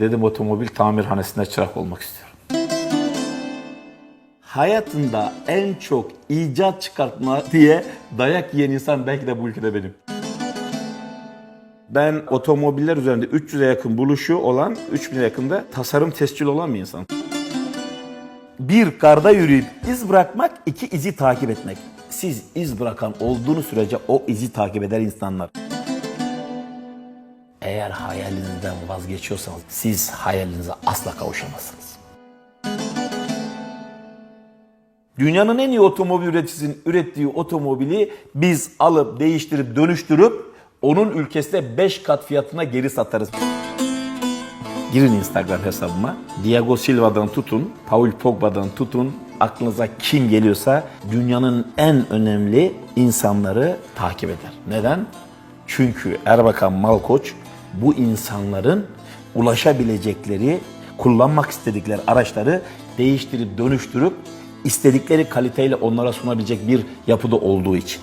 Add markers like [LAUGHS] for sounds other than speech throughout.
Dedim otomobil tamirhanesinde çırak olmak istiyorum. Hayatında en çok icat çıkartma diye dayak yiyen insan belki de bu ülkede benim. Ben otomobiller üzerinde 300'e yakın buluşu olan, 3000'e yakında tasarım tescil olan bir insan. Bir, karda yürüyüp iz bırakmak, iki, izi takip etmek. Siz iz bırakan olduğunuz sürece o izi takip eder insanlar. Eğer hayalinizden vazgeçiyorsanız siz hayalinize asla kavuşamazsınız. Dünyanın en iyi otomobil üreticisinin ürettiği otomobili biz alıp değiştirip dönüştürüp onun ülkesine 5 kat fiyatına geri satarız. Girin Instagram hesabıma. Diego Silva'dan tutun, Paul Pogba'dan tutun, aklınıza kim geliyorsa dünyanın en önemli insanları takip eder. Neden? Çünkü Erbakan Malkoç bu insanların ulaşabilecekleri, kullanmak istedikleri araçları değiştirip dönüştürüp istedikleri kaliteyle onlara sunabilecek bir yapıda olduğu için.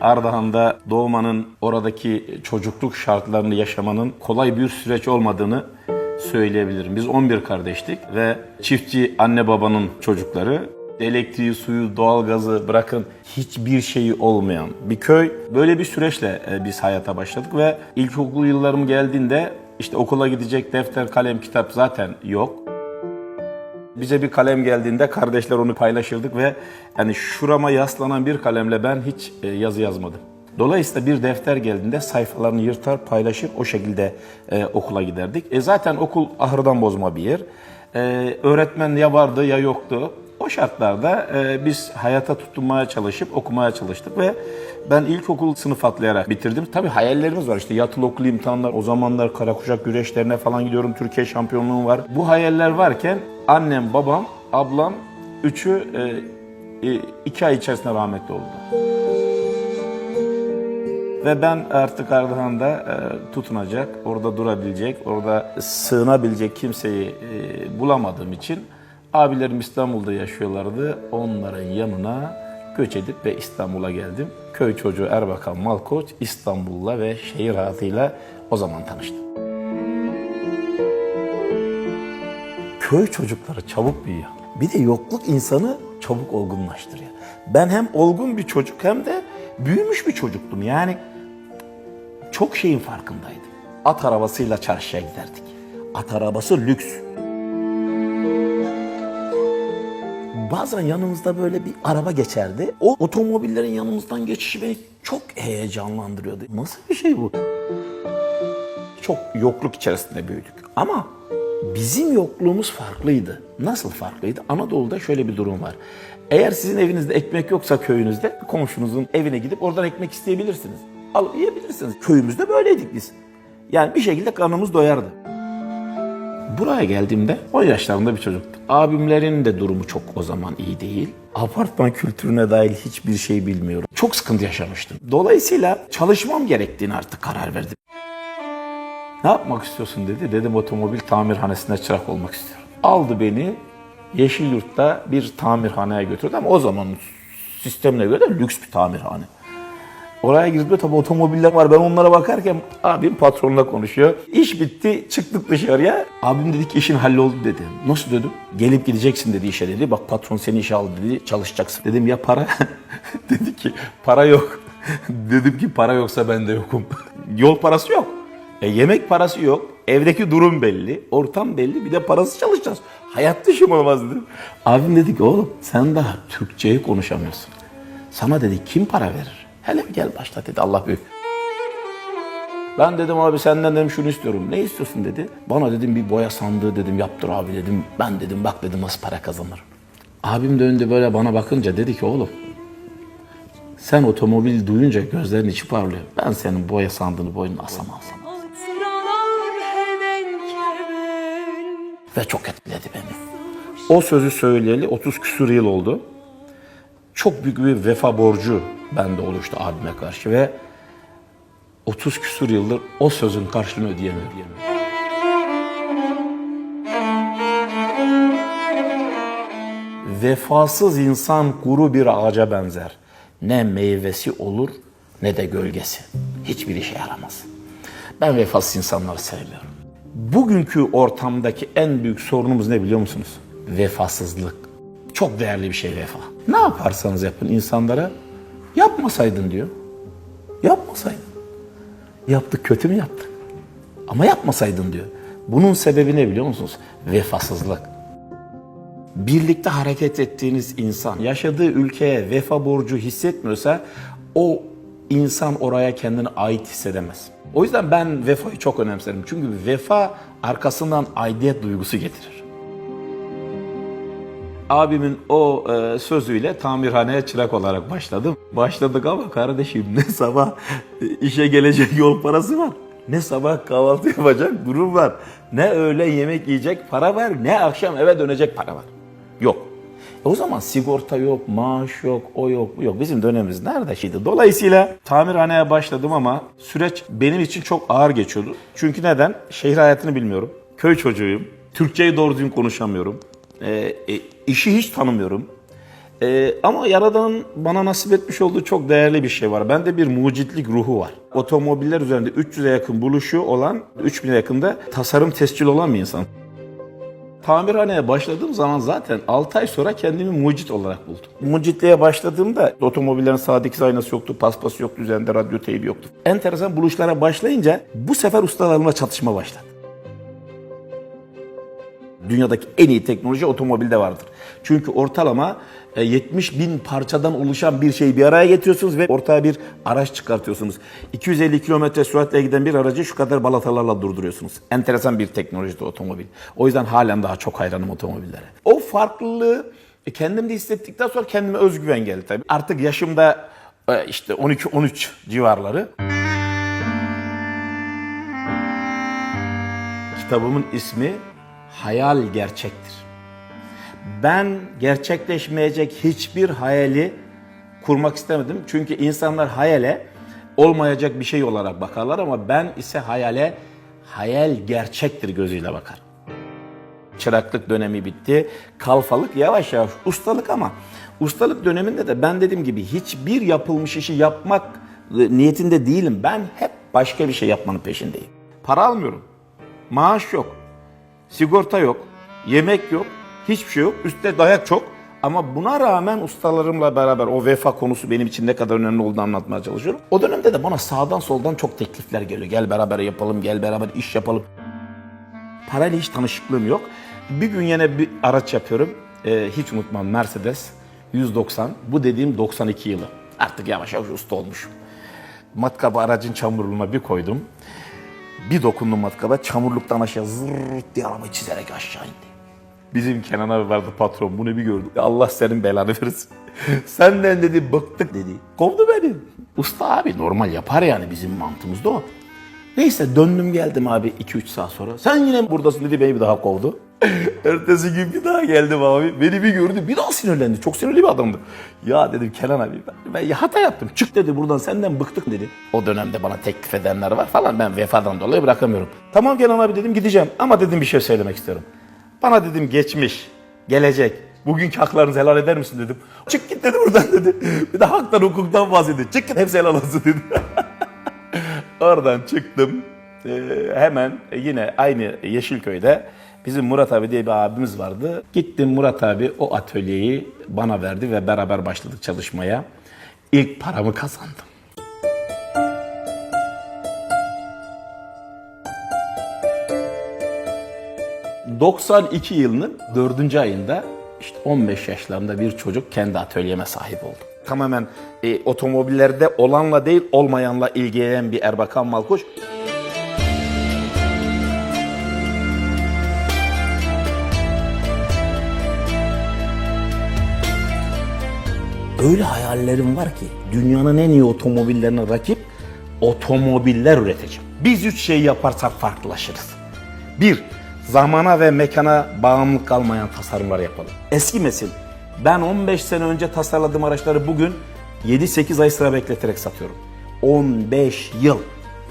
Ardahan'da doğmanın, oradaki çocukluk şartlarını yaşamanın kolay bir süreç olmadığını söyleyebilirim. Biz 11 kardeştik ve çiftçi anne babanın çocukları. Elektriği, suyu, doğalgazı bırakın hiçbir şeyi olmayan bir köy. Böyle bir süreçle e, biz hayata başladık ve ilkokul yıllarım geldiğinde işte okula gidecek defter, kalem, kitap zaten yok. Bize bir kalem geldiğinde kardeşler onu paylaşırdık ve yani şurama yaslanan bir kalemle ben hiç e, yazı yazmadım. Dolayısıyla bir defter geldiğinde sayfalarını yırtar, paylaşır, o şekilde e, okula giderdik. E zaten okul ahırdan bozma bir yer. E, öğretmen ya vardı ya yoktu. Şartlarda e, biz hayata tutunmaya çalışıp okumaya çalıştık ve ben ilkokul sınıf atlayarak bitirdim. Tabii hayallerimiz var işte yatılı okul imtihanlar, o zamanlar kara kuşak güreşlerine falan gidiyorum, Türkiye şampiyonluğum var. Bu hayaller varken annem, babam, ablam üçü e, e, iki ay içerisinde rahmetli oldu. Ve ben artık Ardahan'da e, tutunacak, orada durabilecek, orada sığınabilecek kimseyi e, bulamadığım için abilerim İstanbul'da yaşıyorlardı. Onların yanına göç edip ve İstanbul'a geldim. Köy çocuğu Erbakan Malkoç İstanbul'la ve şehir hayatıyla o zaman tanıştım. Köy çocukları çabuk büyüyor. Bir de yokluk insanı çabuk olgunlaştırıyor. Ben hem olgun bir çocuk hem de büyümüş bir çocuktum. Yani çok şeyin farkındaydım. At arabasıyla çarşıya giderdik. At arabası lüks. Bazen yanımızda böyle bir araba geçerdi. O otomobillerin yanımızdan geçişi beni çok heyecanlandırıyordu. Nasıl bir şey bu? Çok yokluk içerisinde büyüdük. Ama bizim yokluğumuz farklıydı. Nasıl farklıydı? Anadolu'da şöyle bir durum var. Eğer sizin evinizde ekmek yoksa köyünüzde komşunuzun evine gidip oradan ekmek isteyebilirsiniz. Alıp yiyebilirsiniz. Köyümüzde böyleydik biz. Yani bir şekilde karnımız doyardı. Buraya geldiğimde 10 yaşlarında bir çocuktum. Abimlerin de durumu çok o zaman iyi değil. Apartman kültürüne dair hiçbir şey bilmiyorum. Çok sıkıntı yaşamıştım. Dolayısıyla çalışmam gerektiğini artık karar verdim. Ne yapmak istiyorsun dedi. Dedim otomobil tamirhanesinde çırak olmak istiyorum. Aldı beni Yeşilyurt'ta bir tamirhaneye götürdü ama o zamanın sistemine göre de lüks bir tamirhane. Oraya girdiğimde tabii otomobiller var. Ben onlara bakarken abim patronla konuşuyor. İş bitti çıktık dışarıya. Abim dedi ki işin halloldu dedi. Nasıl dedim? Gelip gideceksin dedi işe dedi. Bak patron seni işe aldı dedi. Çalışacaksın. Dedim ya para? [LAUGHS] dedi ki para yok. [LAUGHS] dedim ki para yoksa ben de yokum. [LAUGHS] Yol parası yok. E, yemek parası yok. Evdeki durum belli. Ortam belli. Bir de parası çalışacağız. Hayat dışı olmaz dedim. Abim dedi ki oğlum sen daha Türkçeyi konuşamıyorsun. Sana dedi kim para verir? Hele bir gel başla dedi Allah büyük. Ben dedim abi senden dedim şunu istiyorum. Ne istiyorsun dedi. Bana dedim bir boya sandığı dedim yaptır abi dedim. Ben dedim bak dedim nasıl para kazanırım. Abim döndü böyle bana bakınca dedi ki oğlum sen otomobil duyunca gözlerin içi parlıyor. Ben senin boya sandığını boynuna hemen kemen Ve çok etkiledi beni. O sözü söyleyeli 30 küsur yıl oldu. Çok büyük bir vefa borcu bende oluştu abime karşı ve 30 küsur yıldır o sözün karşılığını ödeyemiyorum. Vefasız insan kuru bir ağaca benzer. Ne meyvesi olur ne de gölgesi. Hiçbir işe yaramaz. Ben vefasız insanları sevmiyorum. Bugünkü ortamdaki en büyük sorunumuz ne biliyor musunuz? Vefasızlık. Çok değerli bir şey vefa. Ne yaparsanız yapın insanlara yapmasaydın diyor. Yapmasaydın. Yaptık kötü mü yaptık? Ama yapmasaydın diyor. Bunun sebebi ne biliyor musunuz? Vefasızlık. Birlikte hareket ettiğiniz insan yaşadığı ülkeye vefa borcu hissetmiyorsa o insan oraya kendini ait hissedemez. O yüzden ben vefayı çok önemserim. Çünkü vefa arkasından aidiyet duygusu getirir. Abimin o e, sözüyle tamirhaneye çırak olarak başladım. Başladık ama kardeşim ne sabah işe gelecek yol parası var. Ne sabah kahvaltı yapacak durum var. Ne öğle yemek yiyecek para var. Ne akşam eve dönecek para var. Yok. E o zaman sigorta yok, maaş yok, o yok, bu yok. Bizim dönemimiz nerede şimdi? Dolayısıyla tamirhaneye başladım ama süreç benim için çok ağır geçiyordu. Çünkü neden? Şehir hayatını bilmiyorum. Köy çocuğuyum. Türkçeyi doğru düzgün konuşamıyorum. E, e, işi hiç tanımıyorum. E, ama Yaradan'ın bana nasip etmiş olduğu çok değerli bir şey var. Bende bir mucitlik ruhu var. Otomobiller üzerinde 300'e yakın buluşu olan, 3000'e yakında tasarım tescil olan bir insan. Tamirhaneye başladığım zaman zaten 6 ay sonra kendimi mucit olarak buldum. Mucitliğe başladığımda otomobillerin sağ dikiz aynası yoktu, paspası yoktu, üzerinde radyo teybi yoktu. Enteresan buluşlara başlayınca bu sefer ustalarımla çatışma başladı. Dünyadaki en iyi teknoloji otomobilde vardır. Çünkü ortalama e, 70 bin parçadan oluşan bir şeyi bir araya getiriyorsunuz ve ortaya bir araç çıkartıyorsunuz. 250 kilometre süratle giden bir aracı şu kadar balatalarla durduruyorsunuz. Enteresan bir teknolojide otomobil. O yüzden halen daha çok hayranım otomobillere. O farklılığı e, kendimde hissettikten sonra kendime özgüven geldi tabii. Artık yaşımda e, işte 12-13 civarları. Kitabımın ismi Hayal Gerçektir. Ben gerçekleşmeyecek hiçbir hayali kurmak istemedim. Çünkü insanlar hayale olmayacak bir şey olarak bakarlar ama ben ise hayale hayal gerçektir gözüyle bakarım. Çıraklık dönemi bitti. Kalfalık yavaş yavaş ustalık ama ustalık döneminde de ben dediğim gibi hiçbir yapılmış işi yapmak niyetinde değilim. Ben hep başka bir şey yapmanın peşindeyim. Para almıyorum. Maaş yok. Sigorta yok. Yemek yok. Hiçbir şey yok. Üstte dayak çok. Ama buna rağmen ustalarımla beraber o vefa konusu benim için ne kadar önemli olduğunu anlatmaya çalışıyorum. O dönemde de bana sağdan soldan çok teklifler geliyor. Gel beraber yapalım, gel beraber iş yapalım. Parayla hiç tanışıklığım yok. Bir gün yine bir araç yapıyorum. Ee, hiç unutmam Mercedes 190. Bu dediğim 92 yılı. Artık yavaş yavaş usta olmuşum. Matkabı aracın çamurluğuna bir koydum. Bir dokundum matkaba çamurluktan aşağı zırrt diye arabayı çizerek aşağı indi. Bizim Kenan abi vardı patron bunu bir gördü. Allah senin belanı versin. [LAUGHS] Senden dedi bıktık dedi. Kovdu beni. Usta abi normal yapar yani bizim mantığımızda o. Neyse döndüm geldim abi 2-3 saat sonra. Sen yine buradasın dedi beni bir daha kovdu. Ertesi gün bir daha geldim abi. Beni bir gördü bir daha sinirlendi. Çok sinirli bir adamdı. Ya dedim Kenan abi ben, ben hata yaptım. Çık dedi buradan senden bıktık dedi. O dönemde bana teklif edenler var falan ben vefadan dolayı bırakamıyorum. Tamam Kenan abi dedim gideceğim ama dedim bir şey söylemek istiyorum. Bana dedim geçmiş, gelecek, bugünkü haklarınızı helal eder misin dedim. Çık git dedi buradan dedi. Bir de haktan hukuktan bahsediyor. Çık git hepsi helal olsun dedi. [LAUGHS] Oradan çıktım. Ee, hemen yine aynı Yeşilköy'de bizim Murat abi diye bir abimiz vardı. Gittim Murat abi o atölyeyi bana verdi ve beraber başladık çalışmaya. İlk paramı kazandım. ...92 yılının 4. ayında... ...işte 15 yaşlarında bir çocuk kendi atölyeme sahip oldu. Tamamen e, otomobillerde olanla değil olmayanla ilgilenen bir Erbakan Malkoç. Öyle hayallerim var ki dünyanın en iyi otomobillerine rakip otomobiller üreteceğim. Biz üç şeyi yaparsak farklılaşırız. Bir, zamana ve mekana bağımlılık kalmayan tasarımlar yapalım. Eski mesil. Ben 15 sene önce tasarladığım araçları bugün 7-8 ay sıra bekleterek satıyorum. 15 yıl.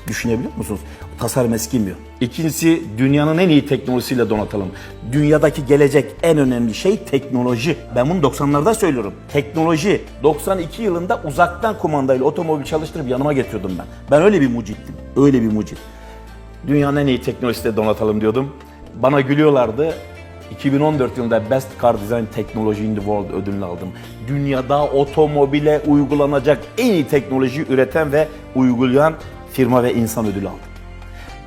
Düşünebiliyor musunuz? Tasarım eskimiyor. İkincisi dünyanın en iyi teknolojisiyle donatalım. Dünyadaki gelecek en önemli şey teknoloji. Ben bunu 90'larda söylüyorum. Teknoloji. 92 yılında uzaktan kumandayla otomobil çalıştırıp yanıma getiriyordum ben. Ben öyle bir mucittim. Öyle bir mucit. Dünyanın en iyi teknolojisiyle donatalım diyordum. Bana gülüyorlardı. 2014 yılında Best Car Design Technology in the World ödülünü aldım. Dünyada otomobile uygulanacak en iyi teknolojiyi üreten ve uygulayan firma ve insan ödülü aldım.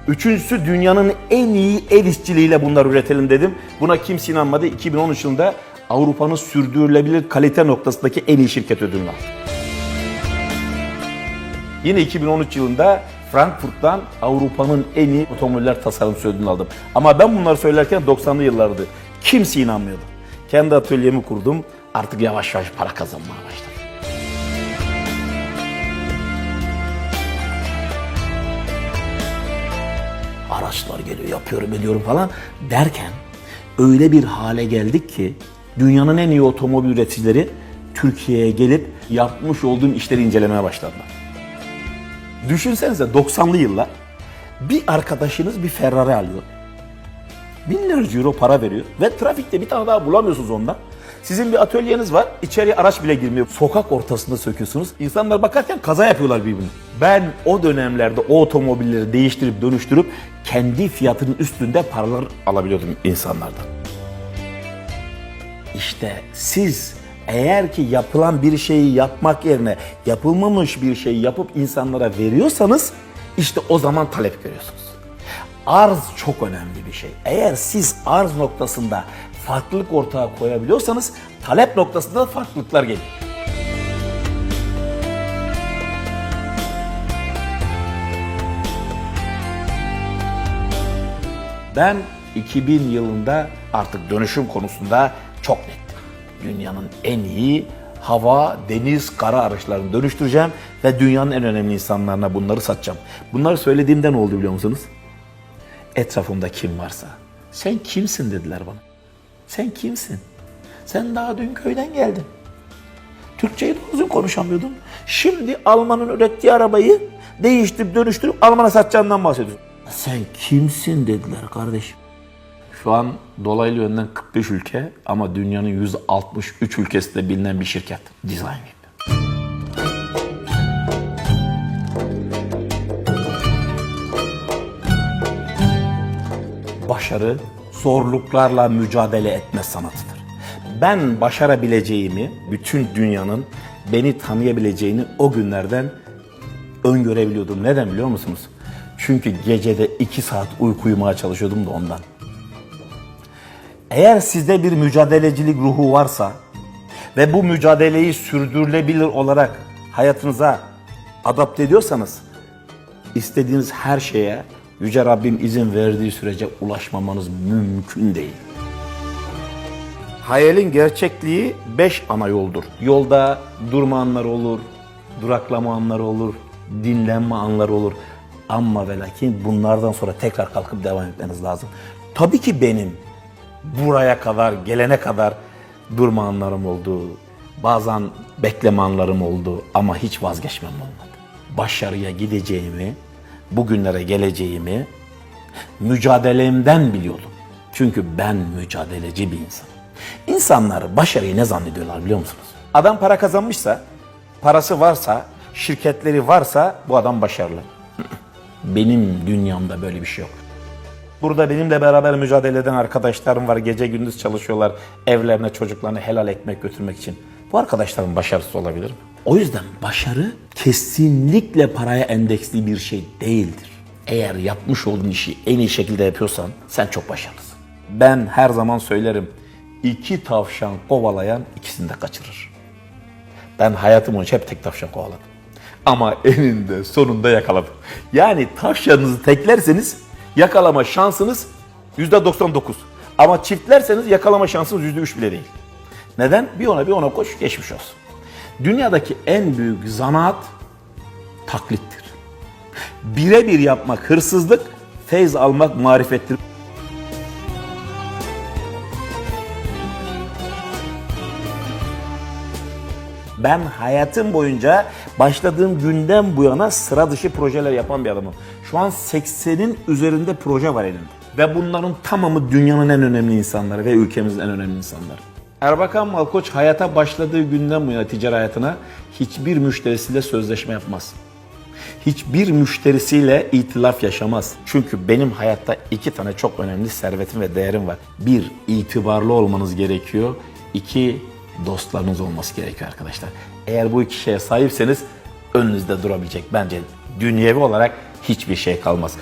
Üçüncüsü dünyanın en iyi el işçiliğiyle bunları üretelim dedim. Buna kimse inanmadı. 2013 yılında Avrupa'nın sürdürülebilir kalite noktasındaki en iyi şirket ödülünü aldım. Yine 2013 yılında Frankfurt'tan Avrupa'nın en iyi otomobiller tasarımcısı ödülünü aldım. Ama ben bunları söylerken 90'lı yıllardı. Kimse inanmıyordu. Kendi atölyemi kurdum. Artık yavaş yavaş para kazanmaya başladım. Araçlar geliyor, yapıyorum, ediyorum falan derken öyle bir hale geldik ki dünyanın en iyi otomobil üreticileri Türkiye'ye gelip yapmış olduğum işleri incelemeye başladılar. Düşünsenize 90'lı yıllar bir arkadaşınız bir Ferrari alıyor. Binlerce euro para veriyor ve trafikte bir tane daha bulamıyorsunuz ondan. Sizin bir atölyeniz var, içeriye araç bile girmiyor. Sokak ortasında söküyorsunuz. İnsanlar bakarken kaza yapıyorlar birbirini. Ben o dönemlerde o otomobilleri değiştirip dönüştürüp kendi fiyatının üstünde paralar alabiliyordum insanlardan. İşte siz eğer ki yapılan bir şeyi yapmak yerine yapılmamış bir şeyi yapıp insanlara veriyorsanız işte o zaman talep görüyorsunuz. Arz çok önemli bir şey. Eğer siz arz noktasında farklılık ortaya koyabiliyorsanız talep noktasında da farklılıklar gelir. Ben 2000 yılında artık dönüşüm konusunda çok nettim. Dünyanın en iyi hava, deniz, kara araçlarını dönüştüreceğim ve dünyanın en önemli insanlarına bunları satacağım. Bunları söylediğimde ne oldu biliyor musunuz? Etrafımda kim varsa sen kimsin dediler bana. Sen kimsin? Sen daha dün köyden geldin. Türkçeyi doğru düzgün konuşamıyordun. Şimdi Alman'ın ürettiği arabayı değiştirip dönüştürüp Alman'a satacağından bahsediyorsun. Sen kimsin dediler kardeşim. Şu an dolaylı yönden 45 ülke ama dünyanın 163 ülkesinde bilinen bir şirket. Design Week. Başarı zorluklarla mücadele etme sanatıdır. Ben başarabileceğimi, bütün dünyanın beni tanıyabileceğini o günlerden öngörebiliyordum. Neden biliyor musunuz? Çünkü gecede iki saat uyku uyumaya çalışıyordum da ondan. Eğer sizde bir mücadelecilik ruhu varsa ve bu mücadeleyi sürdürülebilir olarak hayatınıza adapte ediyorsanız istediğiniz her şeye Yüce Rabbim izin verdiği sürece ulaşmamanız mümkün değil. Hayalin gerçekliği beş ana yoldur. Yolda durma anları olur, duraklama anları olur, dinlenme anları olur. Ama ve lakin bunlardan sonra tekrar kalkıp devam etmeniz lazım. Tabii ki benim buraya kadar gelene kadar durma anlarım oldu. Bazen bekleme anlarım oldu ama hiç vazgeçmem olmadı. Başarıya gideceğimi, bugünlere geleceğimi mücadelemden biliyordum. Çünkü ben mücadeleci bir insanım. İnsanlar başarıyı ne zannediyorlar biliyor musunuz? Adam para kazanmışsa, parası varsa, şirketleri varsa bu adam başarılı. [CLEARS THROAT] Benim dünyamda böyle bir şey yok. Burada benimle beraber mücadele eden arkadaşlarım var. Gece gündüz çalışıyorlar evlerine çocuklarına helal ekmek götürmek için. Bu arkadaşların başarısı olabilir mi? O yüzden başarı kesinlikle paraya endeksli bir şey değildir. Eğer yapmış olduğun işi en iyi şekilde yapıyorsan sen çok başarılısın. Ben her zaman söylerim. iki tavşan kovalayan ikisini de kaçırır. Ben hayatım boyunca hep tek tavşan kovaladım. Ama eninde sonunda yakaladım. Yani tavşanınızı teklerseniz yakalama şansınız %99. Ama çiftlerseniz yakalama şansınız %3 bile değil. Neden? Bir ona bir ona koş geçmiş olsun. Dünyadaki en büyük zanaat taklittir. Birebir yapmak hırsızlık, feyz almak marifettir. Ben hayatım boyunca başladığım günden bu yana sıra dışı projeler yapan bir adamım. Şu an 80'in üzerinde proje var elimde. Ve bunların tamamı dünyanın en önemli insanları ve ülkemizin en önemli insanları. Erbakan Malkoç hayata başladığı günden bu yana ticari hayatına hiçbir müşterisiyle sözleşme yapmaz. hiçbir müşterisiyle itilaf yaşamaz. Çünkü benim hayatta iki tane çok önemli servetim ve değerim var. Bir, itibarlı olmanız gerekiyor. İki, dostlarınız olması gerekiyor arkadaşlar. Eğer bu iki şeye sahipseniz önünüzde durabilecek bence dünyevi olarak hiçbir şey kalmaz.